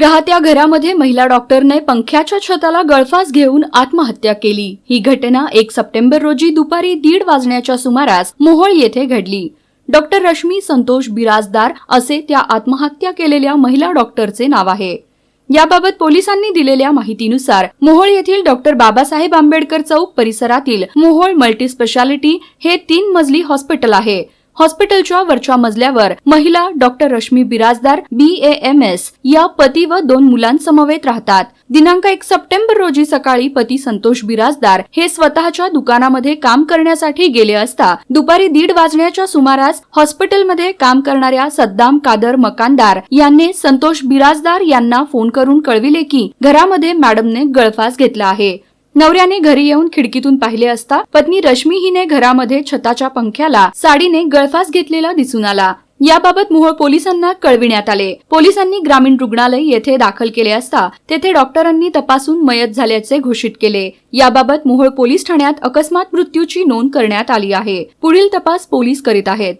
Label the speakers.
Speaker 1: राहत्या घरामध्ये महिला डॉक्टरने पंख्याच्या छताला गळफास घेऊन आत्महत्या केली. ही घटना एक सप्टेंबर रोजी दुपारी दीड वाजण्याच्या सुमारास मोहोळ येथे घडली. डॉक्टर रश्मी संतोष बिराजदार असे त्या आत्महत्या केलेल्या महिला डॉक्टरचे नाव आहे. याबाबत पोलिसांनी दिलेल्या माहितीनुसार मोहोळ येथील डॉक्टर बाबासाहेब आंबेडकर चौक परिसरातील मोहोळ मल्टी स्पेशालिटी हे तीन मजली हॉस्पिटल आहे. हॉस्पिटलच्या वरच्या मजल्यावर महिला doctor Rashmi Birajdar B A M S या पती व दोन मुलांसमवेत राहतात. दिनांक एक सप्टेंबर रोजी सकाळी पती संतोष बिराजदार हे स्वतःच्या दुकानामध्ये काम करण्यासाठी गेले असता दुपारी दीड वाजण्याच्या सुमारास हॉस्पिटलमध्ये काम करणाऱ्या सद्दाम कादर मकानदार यांनी संतोष बिराजदार यांना फोन करून कळविले की घरामध्ये मॅडमने गळफास घेतला आहे. नवऱ्याने घरी येऊन खिडकीतून पाहिले असता पत्नी रश्मी हिने घरामध्ये छताच्या पंख्याला साडीने गळफास घेतलेला दिसून आला. याबाबत मोहोळ पोलिसांना कळविण्यात आले. पोलिसांनी ग्रामीण रुग्णालय येथे दाखल केले असता तेथे डॉक्टरांनी तपासून मयत झाल्याचे घोषित केले. याबाबत मोहोळ पोलीस ठाण्यात अकस्मात मृत्यूची नोंद करण्यात आली आहे. पुढील तपास पोलीस करीत आहेत.